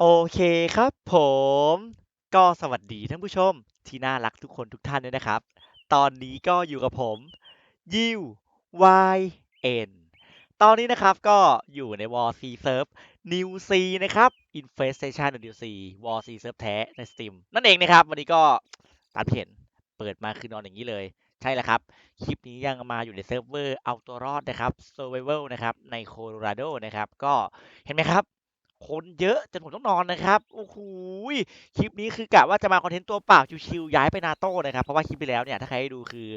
โอเคครับผม ก็สวัสดีท่านผู้ชมที่น่ารักทุกคนทุกท่านด้วยนะครับ ตอนนี้ก็อยู่กับผมยิว YN ตอนนี้นะครับก็อยู่ใน War C Serve New C นะครับ Infestation New C War C Serve แท้ใน Steam นั่นเองนะครับ วันนี้ก็ตามเห็นเปิดมาคือนอนอย่างนี้เลย ใช่แล้วครับ คลิปนี้ยังมาอยู่ในเซิร์ฟเวอร์เอาตัวรอดนะครับ Survival นะครับ ในโคโลราโดนะครับ ก็เห็นไหมครับ คนเยอะจนผมต้องนอนนะครับ โอ้โหคลิปนี้คือกะว่าจะมาคอนเทนต์ตัวเปล่าชิวๆย้ายไปนาโต้นะครับ เพราะว่าคลิปไปแล้วเนี่ยถ้าใครด้ดูคือ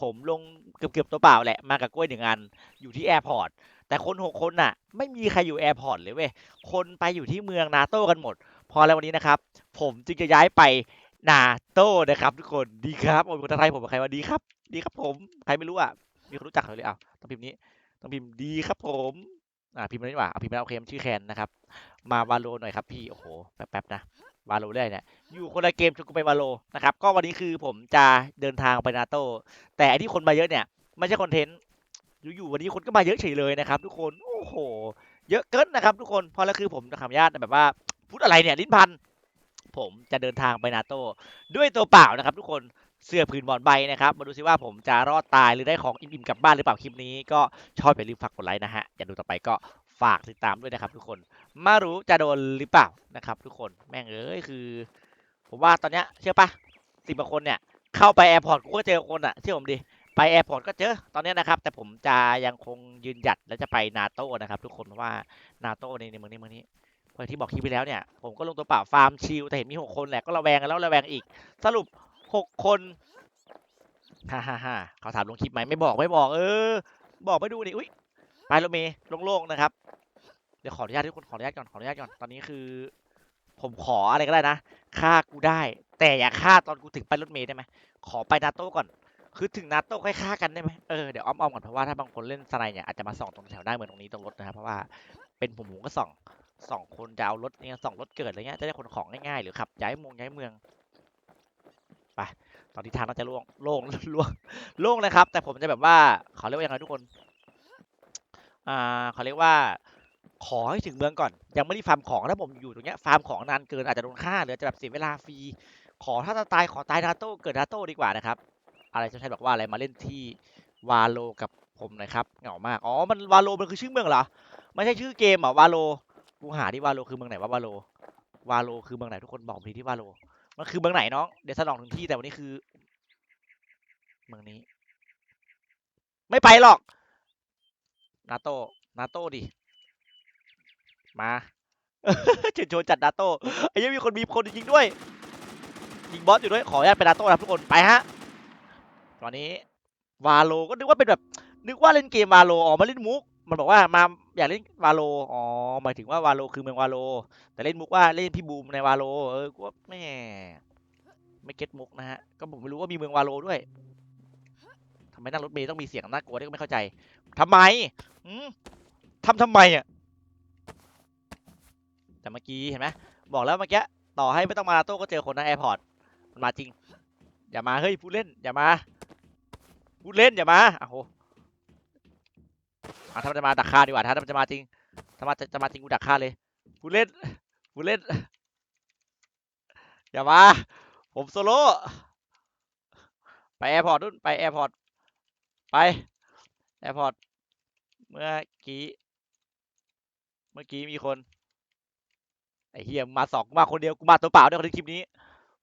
ผมลงเกือบๆตัวเปล่าแหละมากับกล้วยหนึ่งอันอยู่ที่แอร์พอร์ตแต่คนหกคนน่ะ ไม่มีใครอยู่แอร์พอร์ตเลยเว้ยคนไปอยู่ที่เมืองนาโต้กันหมด พอแล้ววันนี้นะครับ ผมจึงจะย้ายไปนาโต้นะครับ ทุกคนดีครับโอ้ยคนไทยผมกับใครว่าดีครับ ดีครับผมใครไม่รู้อะมีคนรู้จักเขาเลยอ้าวต้องพิมพ์นี้ต้องพิมพ์ดีครับผม อ่าพิมพ์นี้ดีกว่าเอาพิมพ์แล้วโอเคมันชื่อแคนนะครับมาวาโลหน่อยครับพี่โอ้โหแป๊บๆนะวาโลได้เนี่ยอยู่คนละเกมจนกูไปวาโลนะครับก็วันนี้คือผมจะเดินทางไปนาโตแต่ไอที่คนมาเยอะเนี่ยไม่ใช่คอนเทนต์อยู่ๆวันนี้คนก็มาเยอะเฉยเลยนะครับทุกคนโอ้โห เยอะเกินนะครับ ทุกคนเพราะแล้วคือผมจะขออนุญาตแบบว่าพูดอะไรเนี่ยลิ้นพันผมจะเดินทางไปนาโตด้วยตัวเปล่านะครับ ทุกคน เสื้อผืนหมอนใบนะครับ มาดูซิว่าผมจะรอดตายหรือได้ของอิ่มๆกลับบ้านหรือเปล่าคลิปนี้ ก็ชอบอย่าลืมฝากกดไลค์นะฮะ อย่าดูต่อไปก็ฝากติดตามด้วยนะครับทุกคน มารู้จะโดนหรือเปล่านะครับ ทุกคน แม่งเอ้ยคือ ผมว่าตอนเนี้ยเชื่อปะสิบกว่าคนเนี่ยเข้าไปแอร์พอร์ตกูก็เจอคนอะเชื่อผมดิ ไปแอร์พอร์ตก็เจอ ตอนนี้นะครับ แต่ผมจะยังคงยืนหยัดและจะไปนาโต้นะครับทุกคนเพราะว่านาโต้ในในเมืองนี้เมืองนี้เพราะที่บอกคลิปไปแล้วเนี่ยผมก็ลงตัวเปล่าฟาร์มชิลแต่เห็นมีหกคนแหละก็ระแวงกันแล้วระแวงอีก สรุป หกคนฮ่าฮ่าฮ่าเขาถามลงคลิปไหมไม่บอกไม่บอก เออ บอกไม่ดูนี่อุ้ยไปรถเมย์โล่งๆนะครับ เดี๋ยวขออนุญาตทุกคนขออนุญาตก่อนขออนุญาตก่อนตอนนี้คือ ผมขออะไรก็ได้นะฆ่ากูได้ แต่อย่าฆ่าตอนกูถึงไปรถเมล์ได้ไหมขอไปนาโต้ก่อน คือถึงนาโต้ค่อยฆ่ากันได้ไหมเออเดี๋ยวอ้อมๆก่อนเพราะว่าถ้าบางคนเล่นสไนเนี่ยอาจจะมาส่องตรงแถวหน้าเมืองตรงนี้ตรงรถนะครับเพราะว่าเป็นผมผมก็ส่องส่องคนจะเอารถเนี่ยส่องรถเกิดอะไรเงี้ยจะได้ขนของง่ายๆหรือขับย้ายเมองย้ายเมือง ไปตอนที่ทางน่าจะโล่งโล่งล่งโล่งเลยครับ แต่ผมจะแบบว่าเขาเรียกว่ายังไงทุกคน อ่าเขาเรียกว่า ขอให้ถึงเมืองก่อน ยังไม่ได้ฟาร์มของถ้าผมอยู่ตรงเนี้ยฟาร์มของนานเกินอาจจะโดนฆ่าหรือจะแบบเสียเวลาฟรีขอถ้าจะตายขอตายนาโต้เกิดนาโต้ดีกว่านะครับ อะไรจะใช่บอกว่าอะไรมาเล่นที่วาโลกับผมนะครับเหงามากอ๋อมันวาโลมันคือชื่อเมืองเหรอไม่ใช่ชื่อเกมเหรอวาโลกูหาที่วาโลคือเมืองไหนวะวาโลวาโลคือเมืองไหนทุกคนบอกทีที่วาโล มันคือเมืองไหนน้อง เดี๋ยวสลองถึงที่แต่วันนี้คือ เมืองนี้ ไม่ไปหรอก นาโต้นาโต้ดิ มาเชิญชวนจัดนาโต้ไอ้ยังมีคนมีคนจริงด้วย ยิงบอสอยู่ด้วย ขออนุญาตเป็นนาโต้นะครับทุกคน ไปฮะ ตอนนี้ วาโลก็นึกว่าเป็นแบบ นึกว่าเล่นเกมวาโลอ๋อมาเล่นมุก มันบอกว่ามาอยากเล่นวาโลอ๋อหมายถึงว่าวาโลคือเมืองวาโล แต่เล่นมุกว่าเล่นพี่บูมในวาโลเออก็แม่ไม่เก็ตมุกนะฮะก็ผมไม่รู้ว่ามีเมืองวาโลด้วยทำไมนั่งรถเมล์ต้องมีเสียงน่ากลัวด้วยก็ไม่เข้าใจทำไมทำทำไมอะแต่เมื่อกี้เห็นไหมบอกแล้วเมื่อกี้ต่อให้ไม่ต้องมานาโต้ก็เจอคนในแอร์พอร์ตมันมาจริง อย่ามาเฮ้ยผู้เล่น อย่ามาผู้เล่นอย่ามาอ้โห อะถ้ามันจะมาดักฆ่าดีกว่าถ้ามันจะมาจริง ถ้ามาจะจะมาจริงกูดักฆ่าเลยผู้เล่นผู้เล่น อย่ามา ผมโซโล่ไปแอร์พอร์ตนู่นไปแอร์พอร์ตไปแอร์พอร์ตเมื่อกี้ เมื่อกี้มีคนไอ้เฮียมาสองกูมาคนเดียวกูมาตัวเปล่าด้วยคนคลิปนี้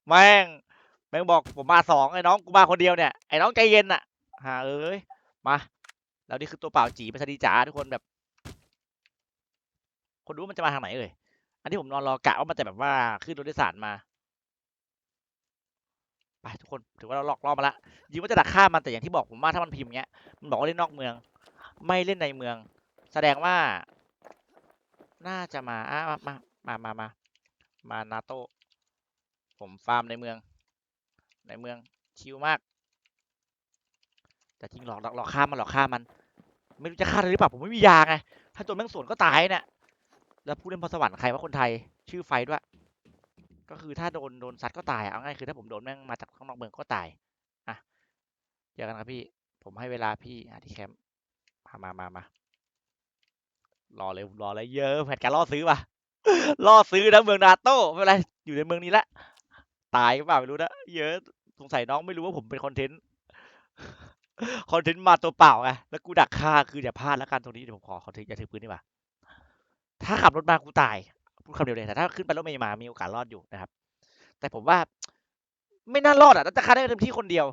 แม่งแม่งบอกผมมาสองไอ้น้องกูมาคนเดียวเนี่ยไอ้น้องใจเย็นน่ะหาเอ้ยมา แล้วนี่คือตัวเปล่าจีไปซะดีจ๋าทุกคนแบบ คนรู้มันจะมาทางไหนเอ่ยอันที่ผมนอนรอกะว่ามันจะแบบว่าขึ้นรถโดยสารมาไปทุกคนถือว่าเราหลอกล่อมาละยิงว่าจะดักฆ่ามันแต่อย่างที่บอกผมว่าถ้ามันพิมพ์เงี้ยมันบอกว่าเล่นนอกเมือง ไม่เล่นในเมือง แสดงว่า น่าจะมาอะมามามามามานาโต้ผมฟาร์มในเมือง ในเมืองชิลมาก แต่จริงหลอกหลอกฆ่ามันหลอกฆ่ามัน ไม่รู้จะฆ่าได้หรือเปล่าผมไม่มียาไงถ้าตัวแม่งสวนก็ตายเนี่ยแล้วผู้เล่นพรสวรรค์ใครว่าคนไทย ชื่อไฟด้วย ก็คือถ้าโดนโดนซัดก็ตายเอาง่ายคือถ้าผมโดนแม่งมาจากข้างนอกเมืองก็ตายอะเจอกันครับพี่ ผมให้เวลาพี่อะที่แคมป์มามา มามารอเลยรอเลยเยอะแผนการล่อซื้อป่ะล่อซื้อนะเมืองนาโต้ไม่เป็นไรอยู่ในเมืองนี้ละตายก็เปล่าไม่รู้นะเยอะสงสัยน้องไม่รู้ว่าผมเป็นคอนเทนต์ คอนเทนต์มาตัวเปล่าไงแล้วกูดักฆ่าคืออย่าพลาดแล้วกันตรงนี้เดี๋ยวผมขอคอนเทนต์อย่าถือปืนดีกว่าถ้าขับรถมากูตายพูดคำเดียวเลยแต่ถ้าขึ้นไปรถเมล์มามีโอกาสรอดอยู่นะครับ แต่ผมว่าไม่น่ารอดอะน่าจะฆ่าได้เต็มที่คนเดียว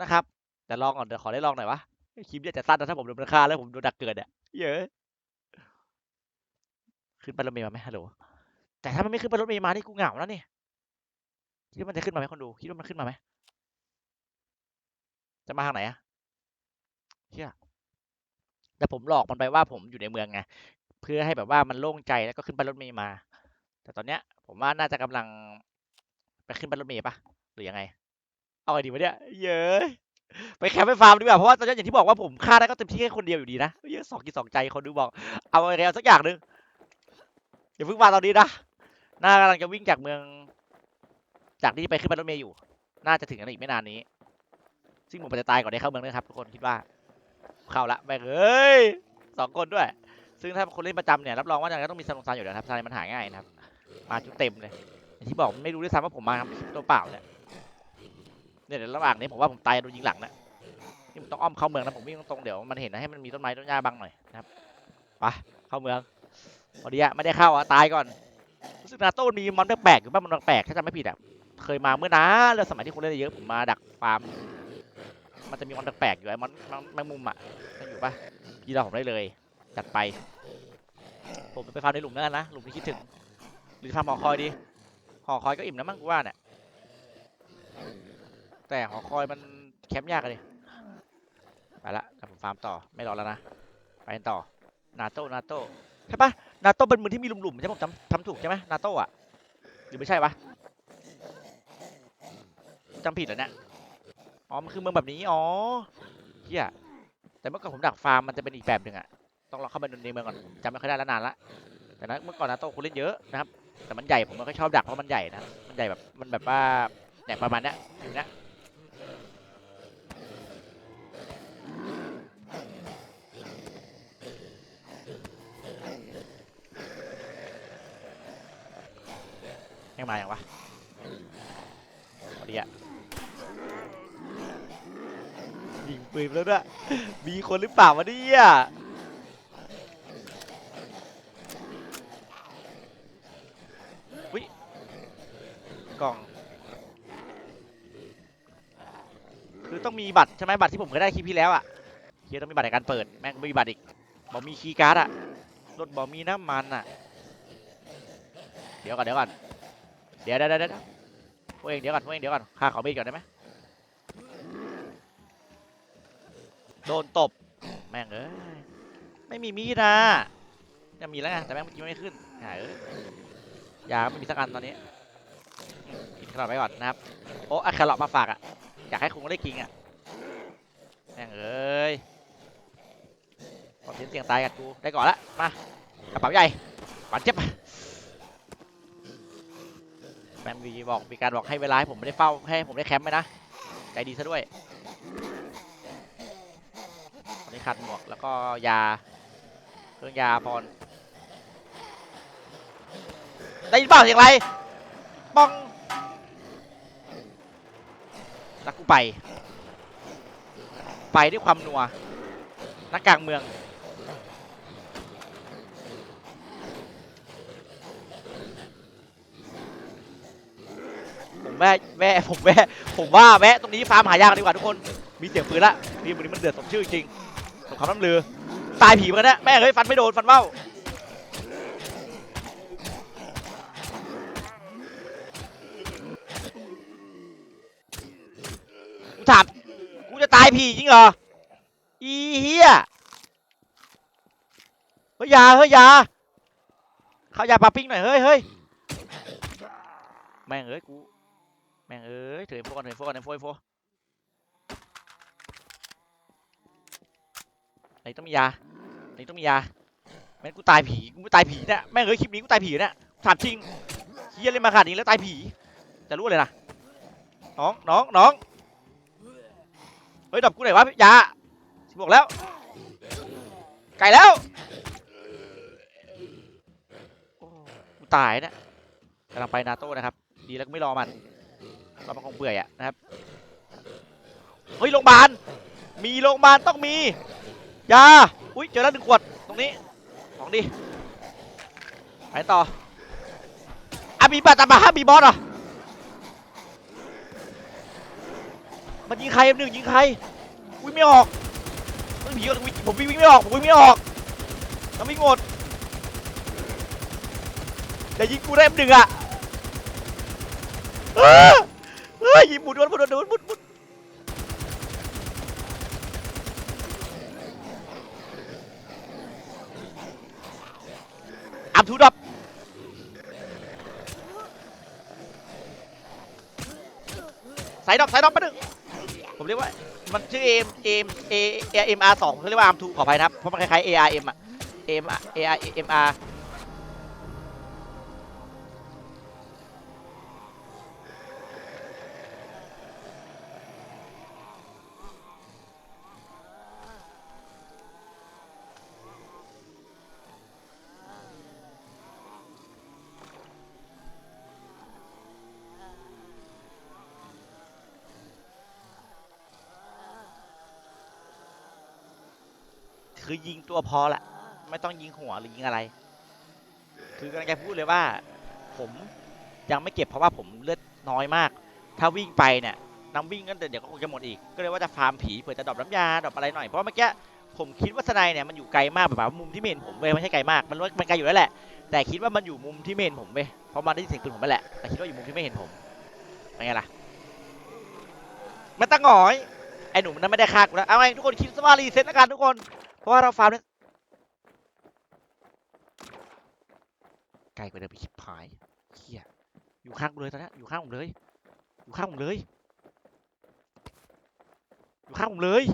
นะครับแต่ลองก่อนเดี๋ยวขอได้ลองหน่อยวะคลิปเนี่ยจะสั้นนะถ้าผมโดนฆ่าแล้วผมโดนดักเกิดอะเยอะขึ้นไปรถเมล์มาไหมฮัลโหลแต่ถ้ามันไม่ขึ้นไปรถเมล์มานี่กูเหงาแล้วนี่คิดว่ามันจะขึ้นมาไหมคนดูคิดว่ามันขึ้นมาไหมจะมาทางไหนอะ เชี่ยแต่ผมหลอกมันไปว่าผมอยู่ในเมืองไงเพื่อให้แบบว่ามันโล่งใจแล้วก็ขึ้นไปรถเมล์มา แต่ตอนเนี้ย ผมว่าน่าจะกำลังไปขึ้นไปรถเมล์ปะหรือยังไง เอาไงดีวะเนี่ยเย้ยไปแคมป์ไปฟาร์มดีกว่าเพราะว่าตอนนี้อย่างที่บอกว่าผมฆ่าได้ก็เต็มที่แค่คนเดียวอยู่ดีนะเยอะสองกินสองใจคนดูบอก เอาอะไรเอาสักอย่างหนึ่งอย่าเพิ่งมาตอนนี้นะน่ากำลังจะวิ่งจากเมือง จากที่ไปขึ้นไปรถเมล์อยู่ น่าจะถึงกันอีกไม่นานนี้ ซึ่งผมจะตายก่อนได้เข้าเมืองนะครับทุกคนคิดว่า เข้าละแม่งเอ้ยสองคนด้วย ซึ่งถ้าคนเล่นประจำเนี่ยรับรองว่ายังไงก็ต้องมีสนุกสนานอยู่แล้วนะครับสไนมันหาง่ายนะครับ มาจุดเต็มเลยที่บอกไม่รู้ด้วยซ้ำว่าผมมาทำตัวเปล่าเนี่ยเนี่ยเดี๋ยวระหว่างนี้ผมว่าผมตายโดนยิงหลังนะนี่ผมต้องอ้อมเข้าเมืองนะผมวิ่งตรงเดี๋ยวมันเห็นนะให้มันมีต้นไม้ต้นหญ้าบังหน่อยนะครับไปเข้าเมืองพอดีอะไม่ได้เข้าอะตายก่อนรู้สึกนาโต้มีมอนแปลกๆอยู่บ้างมันแปลกถ้าจำไม่ผิดอะเคยมาเมื่อนานแล้วสมัยที่คนเล่นเยอะผมมาดักฟาร์ม มันจะมีมอนแปลกๆอยู่ไอ้มอนแมงมุมอะมันอยู่ปะยีเราผมได้เลย จัดไป ผมไปฟาร์มในหลุมนั่นนะหลุมที่คิดถึง หรือฟาร์มหอคอยดีหอคอยก็อิ่มแล้วมั้งกูว่าเนี่ยแต่หอคอยมันแคมป์ยากเลยไปละแต่ผมฟาร์มต่อไม่รอแล้วนะไปกันต่อนาโต้นาโต้ใช่ปะนาโต้เป็นเมืองที่มีหลุมๆใช่ไหมผมจำทำถูกใช่ไหมนาโต้อะหรือไม่ใช่ปะจำผิดเหรอเนี่ย อ๋อมันคือเมืองแบบนี้อ๋อเฮียแต่เมื่อก่อนผมดักฟาร์มมันจะเป็นอีกแบบหนึ่งอะต้องลองเข้าไปในเมืองก่อนจำไม่ค่อยได้แล้วนานละแต่นะเมื่อก่อนนะโต้คนเล่นเยอะนะครับ แต่มันใหญ่ผมไม่ค่อยชอบดักเพราะมันใหญ่นะมันใหญ่แบบมันแบบว่าเนี่ยประมาณเนี้ยอยู่นี้ยยังมาอย่างวะพอดีอะ ยิง ปืนแล้วด้วย มีคนหรือเปล่าวะเนี่ยวิกล่อง คือต้องมีบัตรใช่ไหมบัตรที่ผมเคยได้คลิปที่แล้วอะเฮียต้องมีบัตรในการเปิด แม่งไม่มีบัตรอีกบอกมีคีย์การ์ดอะรถบอกมีน้ำมันอะเดี๋ยวก่อนเดี๋ยวก่อนเดี๋ยวเดี๋ยวเดี๋ยวเดี๋ยวพวกเองเดี๋ยวก่อนพวกเองเดี๋ยวก่อนข้าขอเบรกก่อนได้ไหม โดนตบ แม่งเอ้ย ไม่มีมีดนะจะมีแล้วไงแต่แม่งกี้ไม่ขึ้นหายเอ้ยยาไม่มีสักอันตอนนี้กินแครอทไปก่อนนะครับ โอ้อะแครอทมาฝากอะ อยากให้คุณได้กินอะ แม่งเอ้ยความเสียงเสียงตายกับกูได้ก่อนละมากระเป๋าใหญ่หวานเจ็บแม่งมีบอกมีการบอกให้เวลาให้ผมไม่ได้เฝ้าให้ผมได้แคมป์ไหมนะใจดีซะด้วย ตอนนี้ขาดหมวกแล้วก็ยาเครื่องยาพรได้ยินเปล่าเสียงอะไรป้องแล้วกูไป ไปด้วยความนัวนักกลางเมืองผมแวะแวะผมแวะผมว่าแวะตรงนี้ฟาร์มหายากดีกว่าทุกคน มีเสียงปืนละนี่วันนี้มันเดือดสมชื่อจริง งครามน้ำลือ ตายผีกันนะแม่งเฮ้ยฟันไม่โดนฟันเบ้ากูถามกูจะตายผีจริงเหรอ อีเฮียเฮ้ยยาเฮ้ยยาเข้ายาปาปิ้งหน่อยเฮ้ยเฮ้ยแม่งเอ้ยกู แม่งเอ้ยถือโฟกันถือโฟกันถือโฟกันโฟ ไหนต้องมียาไหนต้องมียาแม่งกูตายผีกูไม่ตายผีเนี่ยแม่งเอ้ยคลิปนี้กูตายผีเนี่ยถามจริงเฮียเล่นมาขนาดนี้แล้วตายผี จะรู้เลยนะน้องน้องน้องเฮ้ยดับกูไหนวะยาบอกแล้วไก่แล้วกูตายนะกำลังไปนาโต้นะครับ ดีแล้วไม่รอมันเรอมันคงเบื่อยอะนะครับเฮ้ยโรงพยาบาลมีโรงพยาบาลต้องมี ยาอุ้ยเจอแล้วหนึ่งขวดตรงนี้ของดีไปต่ออะมีปัตตาบาฮะมีบอสเหรอมันยิงใครหนึ่งยิงใครวิ่งไม่ออกมันผีวิ่งผมวิ่งไม่ออกผมวิ่งไม่ออกแล้ววิ่งหมดแต่ยิงกูได้หนึ่งอะเออเฮ้ยยิงหมุนหมุนหมุนหมุนหมุนหมุนอัพทูดับ สายดอกสายดอกมาหนึ่งผมเรียกว่ามันชื่อเอ็มเอ็มเอเอ็มอาร์สองเขาเรียกว่าอาร์มทูขออภัยนะครับเพราะมันคล้ายๆ ARM อะเอ็มเออาร์เอ็มอาร์ ยิงตัวพอละ ไม่ต้องยิงหัวหรือยิงอะไร คือกำลังจะพูดเลยว่า ผมยังไม่เก็บเพราะว่าผมเลือดน้อยมาก ถ้าวิ่งไปเนี่ยน้ำวิ่งก็เดี๋ยวก็คงจะหมดอีก ก็เลยว่าจะฟาร์มผีเผื่อจะดรอปน้ำยาดรอปอะไรหน่อย เพราะเมื่อกี้ผมคิดว่าสไนเนี่ยมันอยู่ไกลมากแบบว่ามุมที่เมนผมเว้ยไม่ใช่ไกลมาก มันมันไกลอยู่แล้วแหละ แต่คิดว่ามันอยู่มุมที่เมนผมเว้ยเพราะมันได้ยินเสียงปืนผมไปแหละ แต่คิดว่าอยู่มุมที่ไม่เห็นผมเป็นไงล่ะไม่ต้องหงอย ไอ้หนุ่มนั้นไม่ได้ฆ่ากูแล้ว เอาไงทุกคนคิดว่ารีเซ็ตแล้วกันทุกคน เพราะว่าเราฟาร์มเนี่ยไกลกว่าเดิมไปคิดพายเฮียอยู่ข้างกูเลยตอนนี้อยู่ข้างผมเลย อยู่ข้างผมเลย อยู่ข้างผมเลย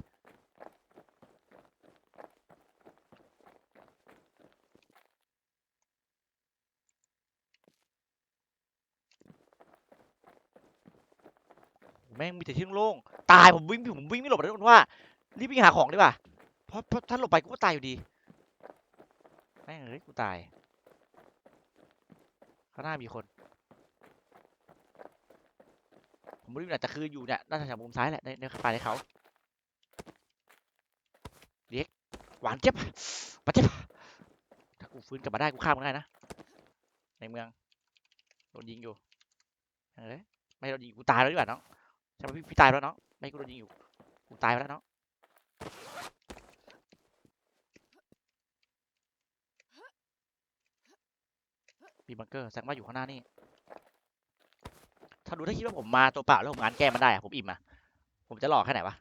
แม่งมีแต่ที่โล่ง ตายผมวิ่งผมวิ่งไม่หลบเลยทุกคนว่า รีบวิ่งหาของดีกว่า เพราะเพราะถ้าหลบไปกูก็ตายอยู่ดีแม่งเอ้ยกูตายข้างหน้ามีคน ผมไม่รู้นะแต่คืออยู่เนี่ยน่าจะจากมุมซ้ายแหละในในป่าในเขาเด็กหวานเจ็บมาเจ็บถ้ากูฟื้นกลับมาได้กูฆ่ามึงได้นะในเมืองโดนยิงอยู่เอ้ยไม่โดนยิงกูตายแล้วดีกว่าน้องใช่ไหมพี่พี่ตายแล้วน้องไม่กูโดนยิงอยู่กูตายไปแล้วน้อง มีบังเกอร์แสดงว่าอยู่ข้างหน้านี่ ถ้าดูถ้าคิดว่าผมมาตัวเปล่าแล้วผมงานแก้มันได้อะผมอิ่มอะผมจะหลอกแค่ไหนวะ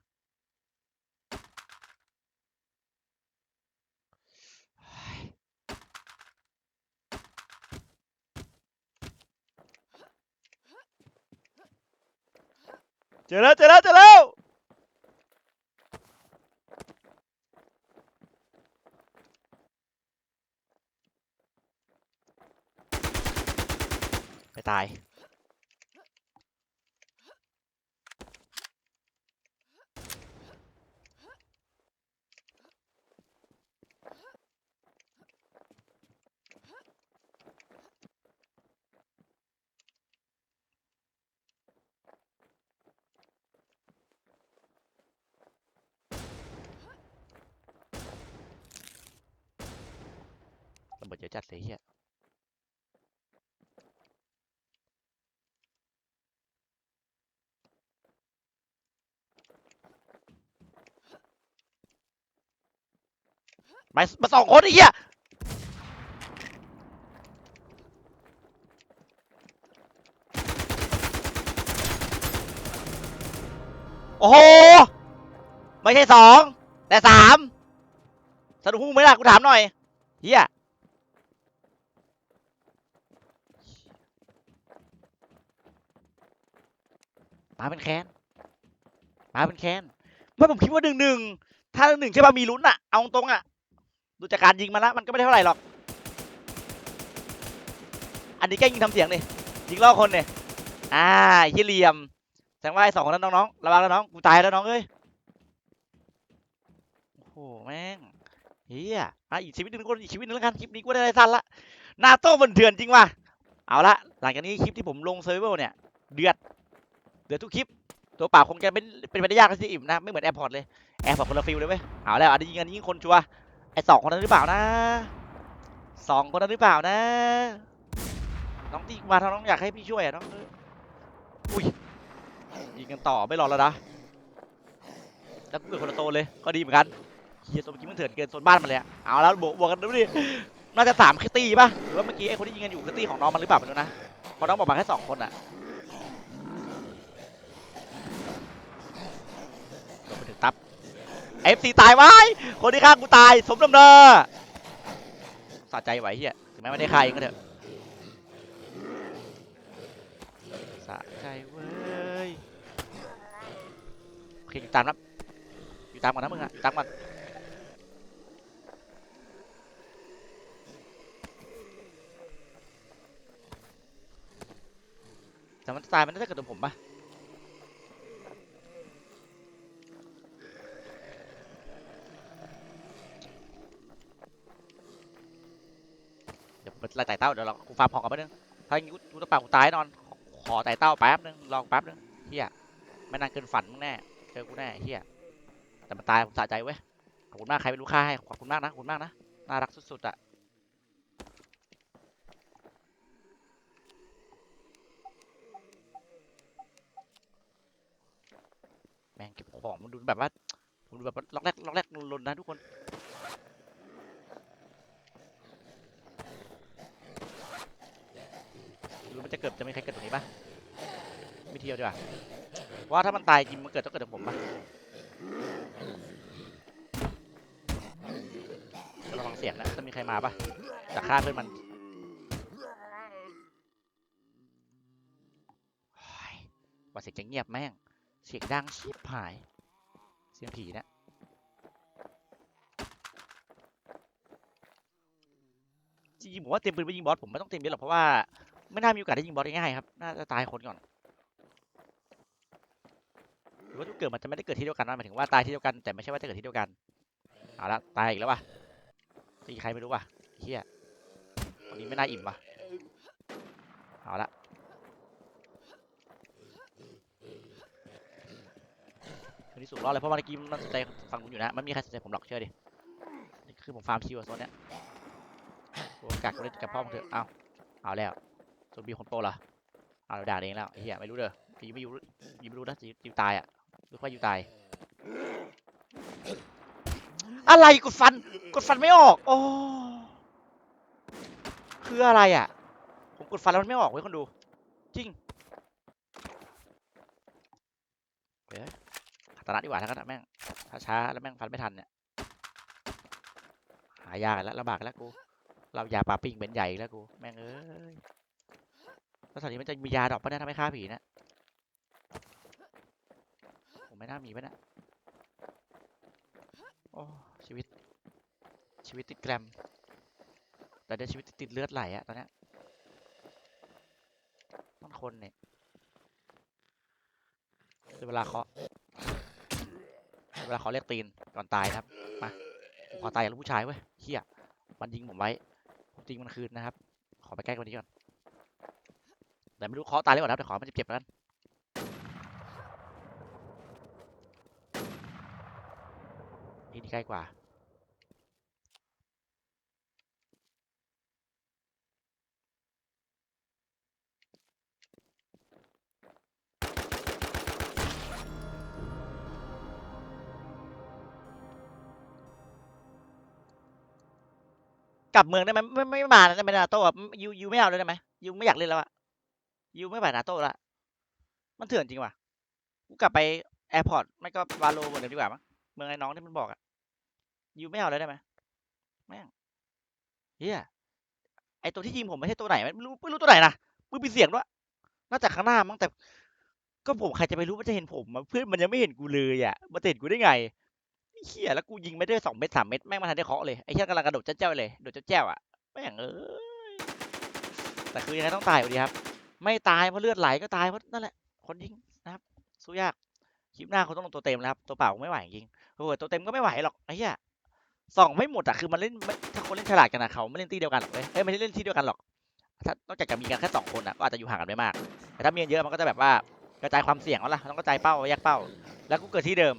เจอแล้วเจอแล้วเจอแล้ว ตาย ระเบิดเยอะจัดเลยเฮีย มามาสองคนไอ้เหี้ยโอ้โห ไม่ใช่สองแต่สามสนุกพวกมึงไหมล่ะกูถามหน่อยเฮียมาเป็นแคนมาเป็นแคนเมื่อผมคิดว่าหนึ่งหนึ่งถ้าหนึ่งใช่ป่ะมีลุ้นอะเอาตรงอะ ดูจากการยิงมาแล้วมันก็ไม่ได้เท่าไหร่หรอก อันนี้แกล้งยิงทำเสียงเลยยิงล่อคนเนี่ยอ่าเฮียเหลี่ยมแสดงว่าไอ้สองคนนั้นน้องๆระวังแล้วน้องกูตายแล้วน้องเอ้ยโอ้โหแม่งเฮียอะอีกชีวิตหนึ่งคนอีกชีวิตหนึงแล้วกันคลิปนี้กูได้อะไรสั้นละนาโต้บนเถื่อนจริงว่ะเอาละหลังจากนี้คลิปที่ผมลงเซอร์เวอร์เนี่ยเดือดเดือดทุกคลิปตัวเปล่าคงจะเป็นเป็นไปได้ยากที่อิ่มนะไม่เหมือนแอร์พอร์ตเลยแอร์พอร์ตคนละฟิลเลยเว้ยเอาแล้วอันนี้ยิงอันนี้ยิงคนชัวร์ ไอ้สองคนนั้นหรือเปล่านะสองคนนั้นหรือเปล่านะ น้องที่มาทางน้องอยากให้พี่ช่วยอะน้องอุ้ยยิงกันต่อไม่รอแล้วนะแล้วกูเกิดคนละโตเลยก็ดีเหมือนกันเฮียตัวเมื่อกี้มันเถื่อนเกินโซนบ้านมันเลยอะเอาแล้วบวกบวกกันดูดิน่าจะสามคตี้ป่ะหรือว่าเมื่อกี้ไอ้คนที่ยิงกันอยู่คตี้ของน้องมันหรือเปล่าไม่รู้นะเพราะน้องบอกมาแค่สองคนอะลงไปถึงตับ เอฟซีตายไว้คนที่ฆ่ากูตาย สมดำเนินสะใจไหวเฮียถึงแม้ไม่ได้ฆ่าเองก็เถอะสะใจเว้ยโอเคอยู่ตามนะอยู่ตามก่อนนะมึงอะตามก่อนแต่มันตายมันน่าจะเกิดโดนผมปะ เวมันไล่ไต่เต้าเดี๋ยวเรากูฟาร์มของกันแป๊บนึงถ้าอย่างงี้กูกูต้องปากูตายนอน ขอไต่เต้าแป๊บนึงลองแป๊บนึงเฮียไม่นานเกินฝันมึงแน่เจอกูแน่เฮียแต่มันตายผมสะใจเว้ยขอบคุณมากใครเป็นลูกค้าให้ขอบคุณมากนะขอบคุณมากนะน่ารักสุดๆอะแม่งเก็บของมันดูแบบว่าผมดูแบบว่าล็อกแรกล็อกแรกลนนะทุกคน มันจะเกิดจะไมีใครเกิดตรงนี้ปะไม่เที่ยวดีกว่าว่าถ้ามันตายจริงมันเกิดต้องเกิดกับผมปะราฟังเสียงนะจะมีใครมาปะจะฆ่าเพื่อนมันว่าเสียงจะเงียบแม่ง เสียงดังชิบหาย เสียงผีนะจริงผมว่าเต็มปืนไปยิงบอสผมไม่ต้องเต็มเยอะหรอกเพราะว่า ไม่น่ามีโอกาสได้ยิงบอสง่ายๆครับ น่าจะตายคนก่อน หรือว่าทุกเกิดมันจะไม่ได้เกิดที่เดียวกันนะหมายถึงว่าตายที่เดียวกันแต่ไม่ใช่ว่าจะเกิดที่เดียวกัน เอาละตายอีกแล้ววะตีใครไม่รู้ว่ะเฮียวันนี้ไม่น่าอิ่มว่ะเอาละคืนที่สูงรอดเลยเพราะว่าเมื่อกี้มันสนใจฟังคุณอยู่นะมันมีใครสนใจผมหรอกเชื่อดินี่คือผมฟาร์มชิวโซนเนี้ยโดนกักเล่นกับพ่อมึงเถอะเอาเอาแล้ว โซนบีคนโปรเหรอเอาเราด่าเองแล้วไอ้เหี้ยไม่รู้เด้อยิงไม่รู้ยิงไม่รู้นะยิงตายอะหรือว่ายิงตาย อะไรกดฟันกดฟันไม่ออก โอ้คืออะไรอะ ผมกดฟันแล้วมันไม่ออกเว้ยคนดู จริงเฮ้ยขัตนะดีกว่าถ้ากันะแม่งถ้าช้าแล้วแม่งฟันไม่ทันเนี่ย หายากแล้วลำบากแล้วกูเรายาปาปิ้งเป็นใหญ่แล้วกู แม่งเอ้ย แล้วตอนนี้มันจะมียาดอกปะเนี่ยทำให้ฆ่าผีนะผมไม่น่ามีปะเนี่ยโอ้ชีวิต ชีวิตติดแกรม แต่เดี๋ยวชีวิตติดเลือดไหลอะตอนเนี้ยมันคนเนี่ยเวลาเคาะเวลาเขาเรียกตีนก่อนตายนะครับ มาขอตายกับลูกผู้ชายเว้ยเฮียมันยิงผมไว้ผมยิงมันคืนนะครับ ขอไปใกล้กว่านี้ก่อน แต่ไม่รู้เคาะตายหรือเปล่านะครับแต่ขอมันเจ็บๆแล้วกันนี่ใกล้กว่ากลับเมืองได้ไหมไม่ไม่มาได้ไหมนาโต้อะยูยูไม่เอาเลยได้ไหมยูไม่อยากเล่นแล้วอะ ยูไม่ไปนาโต้ละ มันเถื่อนจริงว่ะ กูกลับไปแอร์พอร์ตไม่ก็วาโลเหมือนเดิมดีกว่ามั้ง เมืองไอ้น้องที่มันบอกอะยูไม่เอาเลยได้ไหมแม่งเฮียไอตัวที่ยิงผมไม่ใช่ตัวไหนไม่รู้ไม่รู้ตัวไหนนะมือปีเสียงด้วยน่าจะข้างหน้ามั้งแต่ ก็ผมใครจะไปรู้มันจะเห็นผมเพื่อนมันยังไม่เห็นกูเลยอะมันจะเห็นกูได้ไงเฮียแล้วกูยิงไม่ได้สองเม็ดสามเม็ดแม่งมาทันได้เคาะเลยไอ้เฮียกำลังกระโดดเจ้าๆเลยโดดเจ้าๆอะแม่งเอ้ยแต่คือยังไงต้องตายอยู่ดีครับ ไม่ตายเพราะเลือดไหลก็ตายเพราะนั่นแหละ คนยิงนะครับ สู้ยาก คลิปหน้าเขาต้องลงตัวเต็มแล้วครับ ตัวเปล่าไม่ไหวจริงโอ้โหตัวเต็มก็ไม่ไหวหรอกไอ้เหี้ยส่องไม่หมดอะคือมันเล่นถ้าคนเล่นฉลาดกันนะเขาไม่เล่นที่เดียวกันหรอกเว้ยเอ้ยไม่ได้เล่นที่เดียวกันหรอก ถ้านอกจากจะมีกันแค่สองคนอะก็อาจจะอยู่ห่างกันไม่มาก แต่ถ้ามีเยอะมันก็จะแบบว่ากระจายความเสี่ยงแล้วล่ะต้องกระจายเป้าแยกเป้า แล้วกูเกิดที่เดิม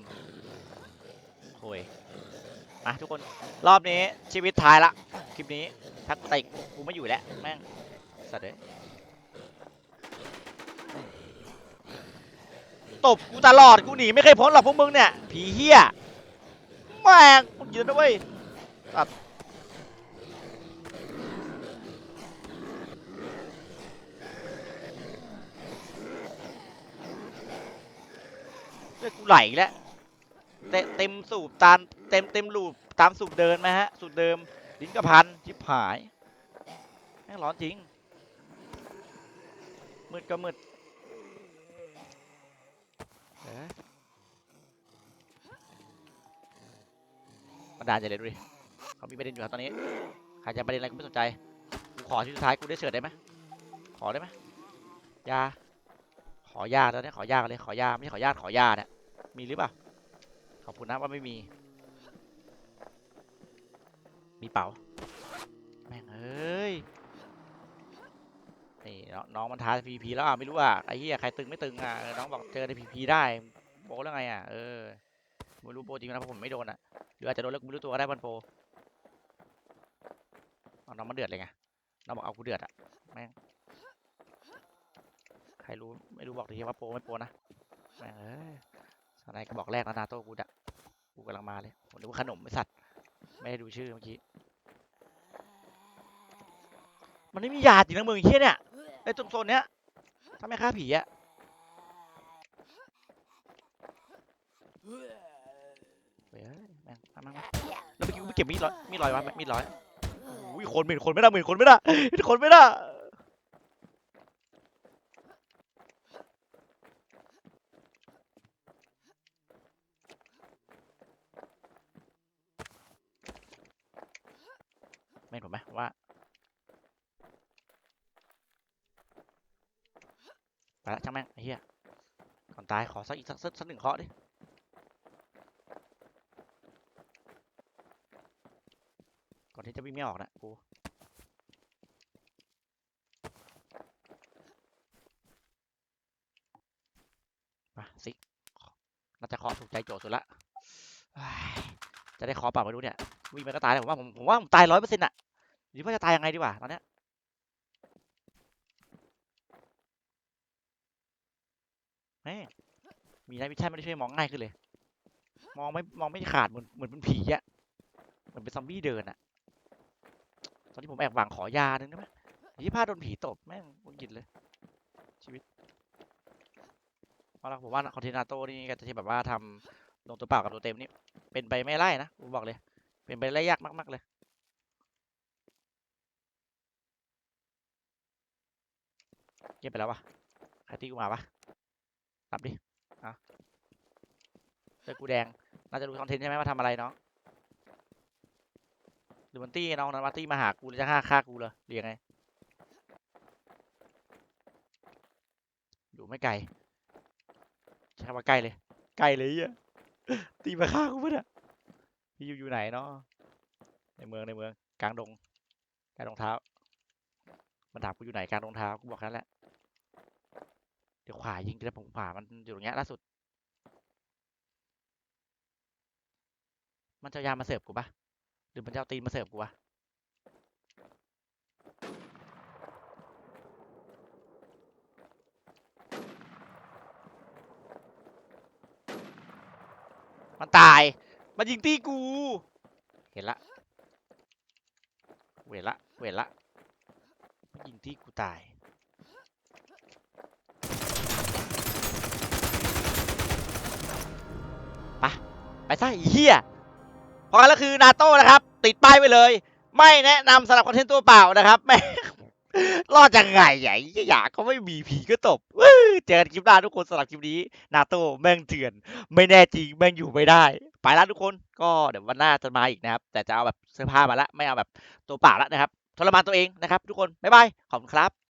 โอ้ยมาทุกคนรอบนี้ชีวิตท้ายละคลิปนี้ถ้ากูตายกูไม่อยู่แล้วแม่งสัตว์เลย ตบกูตลอดกูหนีไม่เคยพ้นหรอกพวกมึงเนี่ยผีเฮี้ยแม่งมึงยืนด้วยตัดเลือดกูไหลแล้วเตเต็มสูบตามเต็มเต็มลูปตามสูบเดินไหมฮะสูตรเดิมลิ้นกระพันชิบหายแม่งร้อนจริงมืดก็มืด เอ้ยบันดาลใจเลยดูดิเขามีประเด็นอยู่ครับตอนนี้ ใครจะประเด็นอะไรกูไม่สนใจ กูขอที่สุดท้ายกูได้เฉิดได้ไหมขอได้ไหมยา ขอยาตอนนี้ขอยากันเลย ขอยาไม่ใช่ขอยาขอยาเนี่ย มีหรือเปล่า ขอบคุณนะว่าไม่มี มีเป๋าแม่งเอ้ย น้องมันท้าพีพีแล้วอะไม่รู้อะไอ้เหี้ยใครตึงไม่ตึงอะน้องบอกเจอในพีพีได้โปแล้วไงอะเออไม่รู้โปจริงนะเพราะผมไม่โดนอะหรืออาจจะโดนแล้วกูไม่รู้ตัวก็ได้บอลโปน้องมันเดือดเลยไงน้องบอกเอากูเดือดอะแม่งใครรู้ไม่รู้บอกทีว่าโปไม่โปนะแม่งเอ้ยสไนก็บอกแรกนะนาโต้กูอะกูกำลังมาเลยผมนึกว่าขนมไม่สัตว์ไม่ได้ดูชื่อเมื่อกี้มันไม่มียาจริงนะมึงไอ้เฮียเนี่ย ไอ้ตรงโซนเนี้ยถ้าไม่ฆ่าผีอะเฮ้ยแม่งมามามาแล้วเมื่อกี้กูไปเก็บมีดร้อยมีดร้อยวะมีดร้อยอุ้ยคนหมื่นคนไม่ได้หมื่นคนไม่ได้เห็นคนไม่ได้ไม่นผมไหมว่า ไป ละช่างแม่งไอ้เหี้ยก่อนตายขอสักอีกสักสักหนึ่งเคาะดิก่อนที่จะวิ่งไม่ออกนะกูมาสิน่าจะเคาะถูกใจโจทย์สุดละจะได้เคาะเปล่าไม่รู้เนี่ยวิ่งไปก็ตายเลยผมว่าผมผมว่าผมตายร้อยเปอร์เซ็นต์อะหรือว่าจะตายยังไงดีว่าตอนเนี้ย แม่งมีนายวิชัยไม่ได้ช่วยมองง่ายขึ้นเลย มองไม่มองไม่ขาดเหมือนเหมือนเป็นผีอะเหมือนเป็นซอมบี้เดินอะตอนที่ผมแอบหวังขอยาหนึ่งได้ไหมยี่ผ้าโดนผีตบแม่งมุนกินเลย ชีวิตเอาละผมว่าคอนเทนต์นาโต้นี่ก็จะที่แบบว่าทำลงตัวเปล่ากับตัวเต็มนี่เป็นไปไม่ไล่นะผมบอกเลย เป็นไปได้ยากมาก ๆ เลยเงียบไปแล้ววะใครตีกูมาวะ รับดิอะเจอกูแดง น่าจะดูคอนเทนต์ใช่ไหมว่าทำอะไรน้องหรือมันตี้น้องนะมาตี้มาหากูจะฆ่าฆ่ากูเลยหรือยังไง อยู่ไม่ไกลใช้คำว่าใกล้เลย ใกล้เลยเหี้ยตีมาฆ่ากูปะเนี่ยพี่อยู่อยู่ไหนเนาะในเมืองในเมือง กลางดงกลางรองเท้า มันถามกูอยู่ไหนกลางรองเท้ากูบอกแค่นั้นแหละ เดี๋ยวขวายิงแต่ผมขวามันอยู่ตรงเนี้ยล่าสุด มันจะยามาเสิร์ฟกูปะหรือมันจะเอาตีนมาเสิร์ฟกูวะมันตาย มันยิงตีกู เห็นละเห็นละเห็นละ ยิงตีกูตาย ไปซะเหี้ยพอแล้วคือนาโต้นะครับ ติดป้ายไว้เลย ไม่แนะนำสำหรับคอนเทนต์ตัวเปล่านะครับแม่รอดยังไงใหญ่อยากก็ไม่มีผีก็ตบเจอกันคลิปหน้าทุกคนสำหรับคลิปนี้ นาโต้แม่งเถื่อน ไม่แน่จริงแม่งอยู่ไม่ได้ ไปแล้วทุกคนก็เดี๋ยววันหน้าจะมาอีกนะครับ แต่จะเอาแบบเสื้อผ้ามาละไม่เอาแบบตัวเปล่าละนะครับทรมานตัวเองนะครับ ทุกคนบ๊ายบายขอบคุณครับ